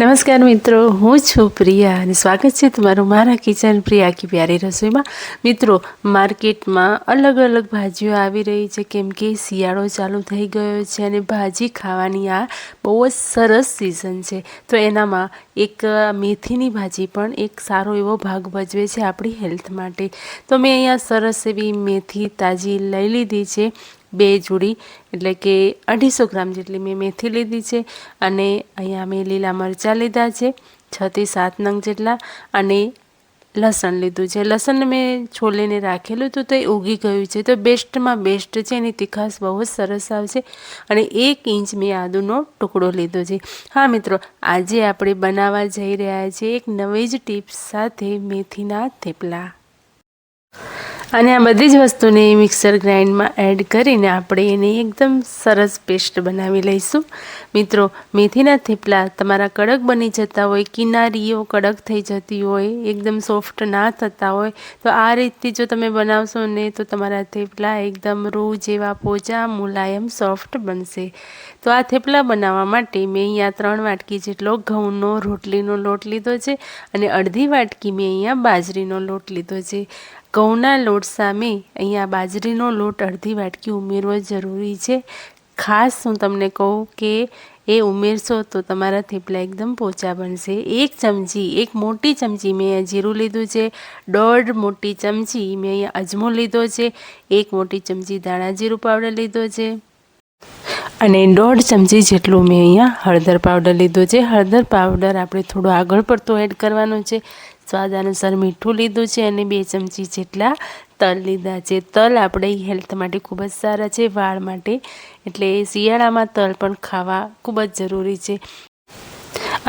નમસ્કાર મિત્રો, હું છું પ્રિયા અને સ્વાગત છે તમારું મારા કિચન પ્રિયા કી પ્યારી રસોઈમાં. મિત્રો, માર્કેટમાં અલગ અલગ ભાજીઓ આવી રહી છે, કેમ કે શિયાળો ચાલુ થઈ ગયો છે અને ભાજી ખાવાની આ બહુ જ સરસ સિઝન છે. તો એનામાં એક મેથીની ભાજી પણ એક સારો એવો ભાગ ભજવે છે આપણી હેલ્થ માટે. તો મેં અહીંયા સરસ એવી મેથી તાજી લઈ લીધી છે. બે જોડી, એટલે કે અઢીસો ગ્રામ જેટલી મેં મેથી લીધી છે અને અહીંયા મેં લીલા મરચાં લીધા છે છથી સાત નંગ જેટલા અને લસણ લીધું છે. લસણ મેં છોલીને રાખેલું હતું તો એ ઉગી ગયું છે. તો બેસ્ટમાં બેસ્ટ છે, એની તીખાશ બહુ જ સરસ આવશે અને એક ઇંચ મેં આદુનો ટુકડો લીધો છે. હા મિત્રો, આજે આપણે બનાવવા જઈ રહ્યા છીએ એક નવી જ ટિપ્સ સાથે મેથીના થેપલા. અને આ બધી જ વસ્તુને મિક્સર ગ્રાઇન્ડમાં એડ કરીને આપણે એને એકદમ સરસ પેસ્ટ બનાવી લઈશું. મિત્રો, મેથીના થેપલા તમારા કડક બની જતા હોય, કિનારીઓ કડક થઈ જતી હોય, એકદમ સોફ્ટ ના થતા હોય, તો આ રીતથી જો તમે બનાવશો ને તો તમારા થેપલા એકદમ રૂ જેવા પોચા, મુલાયમ, સોફ્ટ બનશે. તો આ થેપલા બનાવવા માટે મેં અહીંયા ત્રણ વાટકી જેટલો ઘઉંનો રોટલીનો લોટ લીધો છે અને અડધી વાટકી મેં અહીંયા બાજરીનો લોટ લીધો છે. ઘઉંના લોટ સામે અહીંયા બાજરીનો લોટ અડધી વાટકી ઉમેરવો જરૂરી છે. ખાસ હું તમને કહું કે એ ઉમેરશો તો તમારા થેપલા એકદમ પોચા બનશે. એક ચમચી, એક મોટી ચમચી મેં અહીંયા જીરું લીધું છે. દોઢ મોટી ચમચી મેં અહીંયા અજમો લીધો છે. એક મોટી ચમચી ધાણા જીરું પાવડર લીધો છે. અને દોઢ ચમચી જેટલું મેં અહીંયા હળદર પાવડર લીધો છે. હળદર પાવડર આપણે થોડો આગળ પડતો એડ કરવાનો છે. સ્વાદ અનુસાર મીઠું લીધું છે અને બે ચમચી જેટલા તલ લીધા છે. તલ આપણે હેલ્થ માટે ખૂબ જ સારા છે, વાળ માટે. એટલે શિયાળામાં તલ પણ ખાવા ખૂબ જ જરૂરી છે.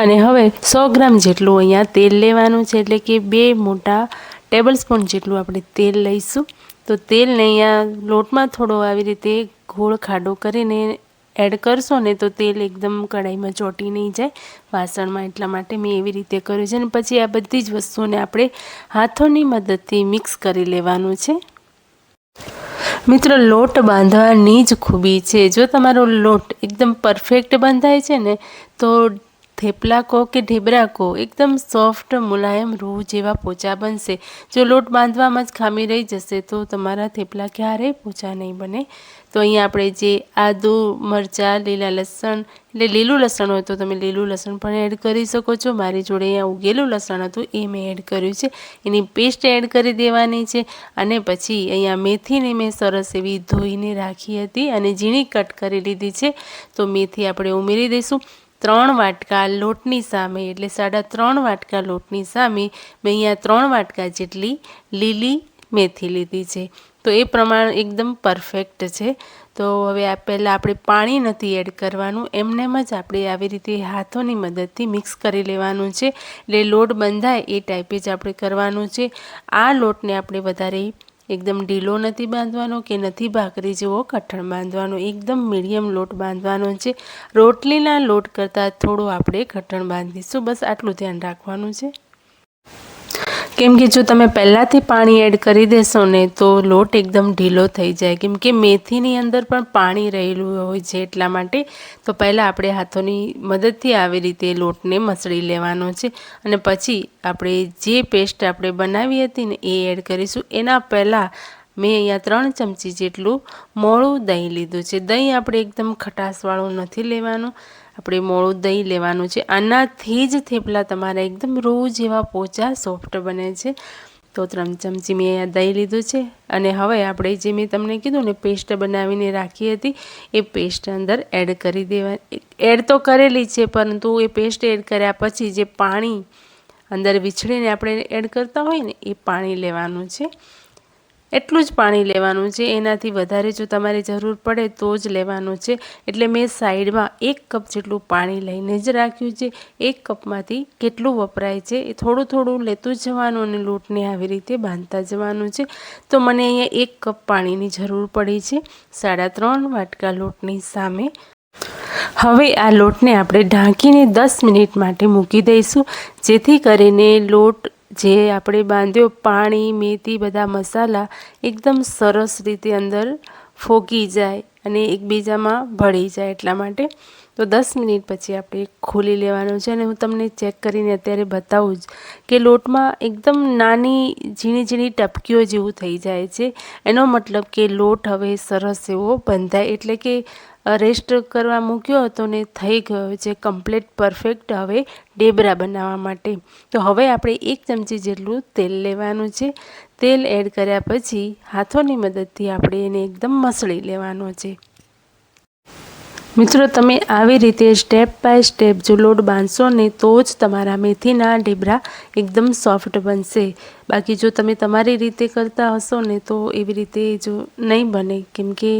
અને હવે સો ગ્રામ જેટલું અહીંયા તેલ લેવાનું છે, એટલે કે બે મોટા ટેબલ સ્પૂન જેટલું આપણે તેલ લઈશું. તો તેલને અહીંયા લોટમાં થોડો આવી રીતે ગોળ ખાડો કરીને એડ કરશો ને તો તેલ એકદમ કઢાઈમાં ચોટી નહીં જાય. વાસણમાં એટલા માટે મેં એવી રીતે કર્યું છે અને પછી આ બધી જ વસ્તુઓને આપણે હાથોની મદદથી મિક્સ કરી લેવાનું છે. મિત્રો, લોટ બાંધવાની જ ખૂબી છે. જો તમારો લોટ એકદમ પરફેક્ટ બંધાય છે ને, તો થેપલા કહો કે ઢેબરા કહો એકદમ સોફ્ટ મુલાયમ રૂ જેવા પોચા બનશે. જો લોટ બાંધવામાં જ ખામી રહી જશે, તો તમારા થેપલા ક્યારેય પોચા નહીં બને. તો અહીંયા આપણે જે આદુ, મરચાં, લીલા લસણ, એટલે લીલું લસણ હોય તો તમે લીલું લસણ પણ એડ કરી શકો છો. મારી જોડે અહીંયા ઉગેલું લસણ હતું, એ મેં એડ કર્યું છે. એની પેસ્ટ એડ કરી દેવાની છે અને પછી અહીંયા મેથીને મેં સરસ એવી ધોઈને રાખી હતી અને ઝીણી કટ કરી લીધી છે. તો મેથી આપણે ઉમેરી દઈશું. ત્રણ વાટકા લોટની સામે, એટલે સાડા ત્રણ વાટકા લોટની સામે મેં અહીંયા ત્રણ વાટકા જેટલી લીલી મેથી લીધી છે. તો એ પ્રમાણ એકદમ પરફેક્ટ છે. તો હવે આ પહેલાં આપણે પાણી નથી એડ કરવાનું એમનેમ જ આપણે આવી રીતે હાથોની મદદથી મિક્સ કરી લેવાનું છે. એટલે લોટ બંધાય એ ટાઈપે જ આપણે કરવાનું છે. આ લોટને આપણે વધારે એકદમ ઢીલો નથી બાંધવાનો કે નથી ભાખરી જેવો કઠણ બાંધવાનો, એકદમ મીડિયમ લોટ બાંધવાનો છે. રોટલીના લોટ કરતાં થોડું આપણે કઠણ બાંધીશું. બસ આટલું ધ્યાન રાખવાનું છે. કેમ કે જો તમે પહેલાંથી પાણી એડ કરી દેશો ને, તો લોટ એકદમ ઢીલો થઈ જાય. કેમ કે મેથીની અંદર પણ પાણી રહેલું હોય છે એટલા માટે, તો પહેલાં આપણે હાથોની મદદથી આવી રીતે લોટને મસળી લેવાનો છે. અને પછી આપણે જે પેસ્ટ આપણે બનાવી હતી ને, એ એડ કરીશું. એના પહેલાં મેં અહીંયા ત્રણ ચમચી જેટલું મોળું દહીં લીધું છે. દહીં આપણે એકદમ ખટાશવાળું નથી લેવાનું. આપણે મોળું દહીં લેવાનું છે. આનાથી જ થેપલા તમારા એકદમ રૂ જેવા પોચા સોફ્ટ બને છે. તો ત્રણ ચમચી મેં અહીંયા દહીં લીધું છે. અને હવે આપણે જે મેં તમને કીધું ને પેસ્ટ બનાવીને રાખી હતી, એ પેસ્ટ અંદર એડ કરી દેવાની એડ તો કરેલી છે, પરંતુ એ પેસ્ટ એડ કર્યા પછી જે પાણી અંદર વિછળીને આપણે એડ કરતા હોય ને, એ પાણી લેવાનું છે. એટલું જ પાણી લેવાનું છે. એનાથી વધારે જો તમારે જરૂર પડે તો જ લેવાનું છે. એટલે મેં સાઈડમાં એક કપ જેટલું પાણી લઈને જ રાખ્યું છે. એક કપમાંથી કેટલું વપરાય છે એ થોડું થોડું લેતું જવાનું અને લોટને આવી રીતે બાંધતા જવાનું છે. તો મને અહીંયા એક કપ પાણીની જરૂર પડી છે. સાડા ત્રણ વાટકા લોટની સામે. હવે આ લોટને આપણે ઢાંકીને દસ મિનિટ માટે મૂકી દઈશું. જેથી કરીને લોટ જે આપણે બાંધ્યો પાણી, મેથી, બધા મસાલા એકદમ સરસ રીતે અંદર ફોગી જાય અને એકબીજામાં ભળી જાય એટલા માટે. તો દસ મિનિટ પછી આપણે ખોલી લેવાનું છે અને હું તમને ચેક કરીને અત્યારે બતાવું જ કે લોટમાં એકદમ નાની ઝીણી ઝીણી ટપકીઓ જેવું થઈ જાય છે. એનો મતલબ કે લોટ હવે સરસ એવો બંધાય. એટલે કે રેસ્ટ કરવા મૂક્યો હતો ને થઈ ગયો છે કમ્પ્લીટ પરફેક્ટ હવે ડેબરા બનાવવા માટે. તો હવે આપણે એક ચમચી જેટલું તેલ લેવાનું છે. તેલ એડ કર્યા પછી હાથોની મદદથી આપણે એને એકદમ મસળી લેવાનો છે. મિત્રો, તમે આવી રીતે સ્ટેપ બાય સ્ટેપ જો લોટ બાંધશો ને, તો જ તમારા મેથીના ઢીબરા એકદમ સોફ્ટ બનશે. બાકી જો તમે તમારી રીતે કરતા હશો ને, તો એવી રીતે જો નહીં બને. કેમ કે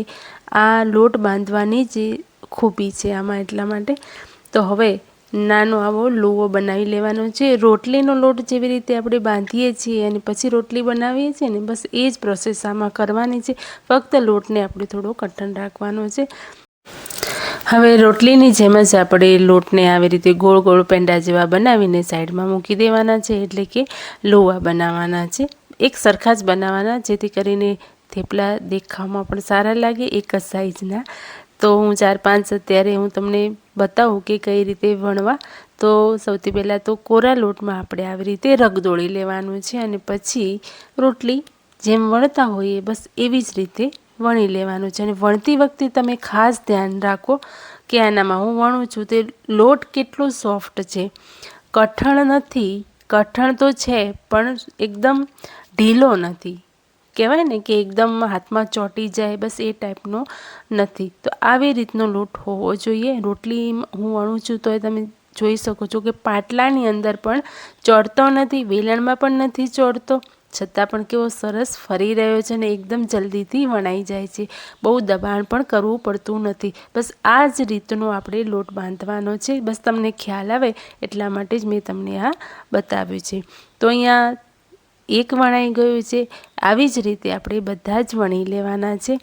આ લોટ બાંધવાની જ ખૂબી છે આમાં એટલા માટે. તો હવે નાનો આવો લોવો બનાવી લેવાનો છે. રોટલીનો લોટ જેવી રીતે આપણે બાંધીએ છીએ અને પછી રોટલી બનાવીએ છીએ ને, બસ એ જ પ્રોસેસ આમાં કરવાની છે. ફક્ત લોટને આપણે થોડો કઠણ રાખવાનો છે. હવે રોટલીની જેમ જ આપણે લોટને આવી રીતે ગોળ ગોળ પેંડા જેવા બનાવીને સાઈડમાં મૂકી દેવાના છે, એટલે કે લોવા બનાવવાના છે. એક સરખા જ બનાવવાના જેથી કરીને થેપલા દેખાવમાં પણ સારા લાગે, એક જ સાઈઝના. તો હું ચાર પાંચ અત્યારે હું તમને બતાવું કે કઈ રીતે વણવા. તો સૌથી પહેલાં તો કોરા લોટમાં આપણે આવી રીતે રગદોળી લેવાનું છે, અને પછી રોટલી જેમ વણતા હોઈએ, બસ એવી જ રીતે વણી લેવાનું. છે અને વણતી વખતે તમે ખાસ ધ્યાન રાખો કે આનામાં હું વણું છું તે લોટ કેટલો સોફ્ટ છે. કઠણ નથી. કઠણ તો છે, પણ એકદમ ઢીલો નથી. કહેવાય ને કે એકદમ હાથમાં ચોંટી જાય, બસ એ ટાઈપનો નથી. તો આવી રીતનો લોટ હોવો જોઈએ. રોટલી હું વણું છું તો એ તમે જોઈ શકો છો કે પાટલાની અંદર પણ ચોડતો નથી, વેલણમાં પણ નથી ચડતો. છતાં પણ કેવો સરસ ફરી રહ્યો છે ને એકદમ જલ્દીથી વણાઈ જાય છે. બહુ દબાણ પણ કરવું પડતું નથી. બસ આ જ રીતનો આપણે લોટ બાંધવાનો છે. બસ તમને ખ્યાલ આવે એટલા માટે જ મેં તમને આ બતાવ્યું છે. તો અહીંયા એક વણાઈ ગયું છે. આવી જ રીતે આપણે બધા જ વણી લેવાના છે.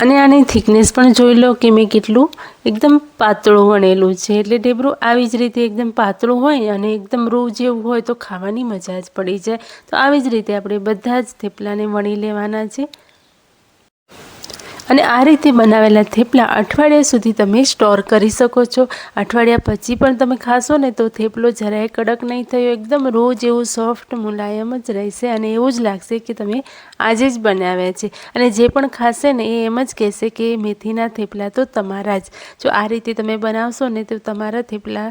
અને આની થિકનેસ પણ જોઈ લો કે મેં કેટલું એકદમ પાતળું વણેલું છે. એટલે ઢેબરું આવી જ રીતે એકદમ પાતળું હોય અને એકદમ રૂ જેવું હોય તો ખાવાની મજા જ પડી જાય. તો આવી જ રીતે આપણે બધા જ થેપલાને વણી લેવાના છે. અને આ રીતે બનાવેલા થેપલા અઠવાડિયા સુધી તમે સ્ટોર કરી શકો છો. અઠવાડિયા પછી પણ તમે ખાશો ને તો થેપલો જરાય કડક નહીં થયો. એકદમ રોજ એવું સોફ્ટ મુલાયમ જ રહેશે અને એવું જ લાગશે કે તમે આજે જ બનાવ્યા છે. અને જે પણ ખાશે ને એ એમ જ કહેશે કે મેથીના થેપલા તો તમારા જ. જો આ રીતે તમે બનાવશો ને તો તમારા થેપલા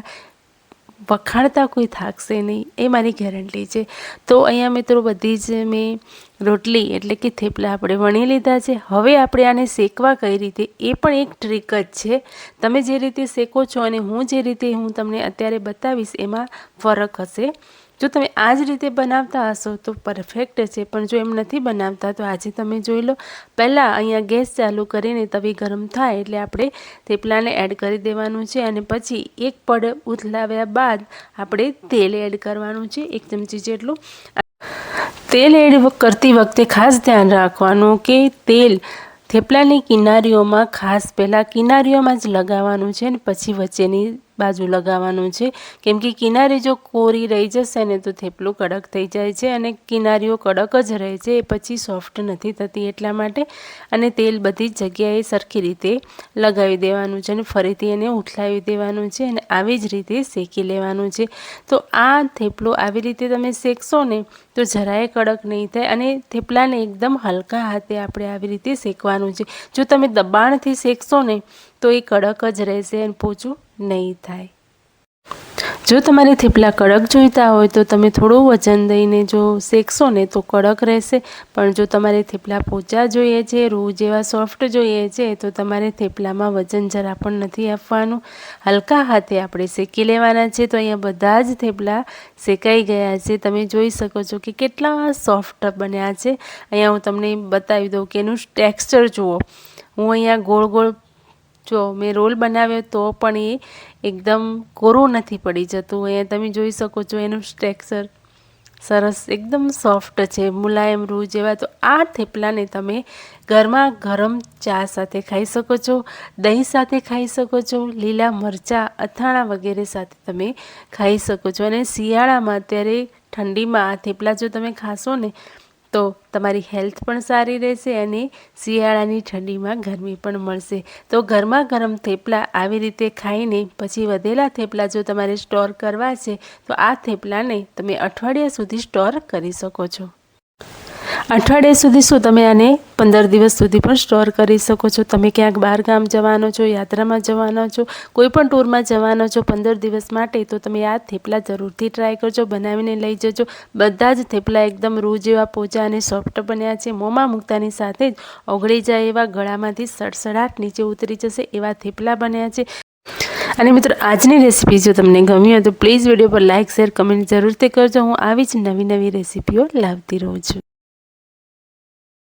વખાણતા કોઈ થાકશે નહીં, એ મારી ગેરંટી છે. તો અહીંયા મિત્રો બધી જ મેં રોટલી એટલે કે થેપલા આપણે વણી લીધા છે. હવે આપણે આને શેકવા કઈ રીતે? એ પણ એક ટ્રીક જ છે. તમે જે રીતે શેકો છો અને હું જે રીતે હું તમને અત્યારે બતાવીશ, એમાં ફરક હશે. જો તમે આ જ રીતે બનાવતા હશો તો પરફેક્ટ છે, પણ જો એમ નથી બનાવતા તો આજે તમે જોઈ લો, પહેલાં અહીંયા ગેસ ચાલુ કરીને તવી ગરમ થાય એટલે આપણે થેપલાને એડ કરી દેવાનું છે અને પછી એક પડ ઉથલાવ્યા બાદ આપણે તેલ એડ કરવાનું છે, એક ચમચી જેટલું. તેલ એડ કરતી વખતે ખાસ ધ્યાન રાખવાનું કે તેલ થેપલાની કિનારીઓમાં ખાસ પહેલાં કિનારીઓમાં જ લગાવવાનું છે ને પછી વચ્ચેની બાજુ લગાવવાનું છે. કેમ કે કિનારી જો કોરી રહી જશે ને તો થેપલું કડક થઈ જાય છે અને કિનારીઓ કડક જ રહે છે, એ પછી સોફ્ટ નથી થતી એટલા માટે. અને તેલ બધી જ જગ્યાએ સરખી રીતે લગાવી દેવાનું છે અને ફરીથી એને ઉથલાવી દેવાનું છે અને આવી જ રીતે શેકી લેવાનું છે. તો આ થેપલું આવી રીતે તમે શેકશો ને તો જરાય કડક નહીં થાય અને થેપલાને એકદમ હલકા હાથે આપણે આવી રીતે શેકવાનું છે. જો તમે દબાણથી શેકશો ને તો એ કડક જ રહેશે અને પોચું નહીં થાય. જો તમારે થેપલા કડક જોઈતા હોય તો તમે થોડું વજન દઈને જો શેકશો ને તો કડક રહેશે. પણ જો તમારે થેપલા પોચા જોઈએ છે, રૂ જેવા સોફ્ટ જોઈએ છે, તો તમારે થેપલામાં વજન જરા પણ નથી આપવાનું. હલકા હાથે આપણે શેકી લેવાના છે તો અહીંયા બધા જ થેપલા શેકાઈ ગયા છે. તમે જોઈ શકો છો કે કેટલા સોફ્ટ બન્યા છે. અહીંયા હું તમને બતાવી દઉં કે એનું ટેક્સચર જુઓ. હું અહીંયા ગોળ ગોળ જો મેં રોલ બનાવ્યો તો પણ એ એકદમ કોરું નથી પડી જતું. અહીંયા તમે જોઈ શકો છો એનું સ્ટેક્સર સરસ, એકદમ સોફ્ટ છે, મુલાયમ રૂ જેવા. તો આ થેપલાને તમે ઘરમાં ગરમ ચા સાથે ખાઈ શકો છો, દહીં સાથે ખાઈ શકો છો, લીલા મરચાં, અથાણા વગેરે સાથે તમે ખાઈ શકો છો. અને શિયાળામાં અત્યારે ઠંડીમાં આ થેપલા જો તમે ખાશો ને તો તમારી હેલ્થ પણ સારી રહેશે અને શિયાળાની ઠંડીમાં ગરમી પણ મળશે. તો ગરમા ગરમ થેપલા આવી રીતે ખાઈને પછી વધેલા થેપલા જો તમારે સ્ટોર કરવા છે, તો આ થેપલાને તમે અઠવાડિયા સુધી સ્ટોર કરી શકો છો. અઠવાડિયા સુધી શું તમે આને પંદર દિવસ સુધી પણ સ્ટોર કરી શકો છો? તમે ક્યાંક બહાર ગામ જવાનો છો, યાત્રામાં જવાનો છો, કોઈ પણ ટૂરમાં જવાનો છો, પંદર દિવસ માટે, તો તમે આ થેપલા જરૂરથી ટ્રાય કરજો, બનાવીને લઈ જજો. બધા જ થેપલા એકદમ રૂ જેવા પોચા અને સોફ્ટ બન્યા છે. મોંમાં મૂકતાની સાથે જ ઓગળી જાય એવા ગળામાંથી સડસડાટ નીચે ઉતરી જશે એવા થેપલા બન્યા છે. અને મિત્રો, આજની રેસીપી જો તમને ગમી હોય તો પ્લીઝ વીડિયો પર લાઇક શેર કમેન્ટ જરૂરથી કરજો. હું આવી જ નવી નવી રેસીપીઓ લાવતી રહું છું.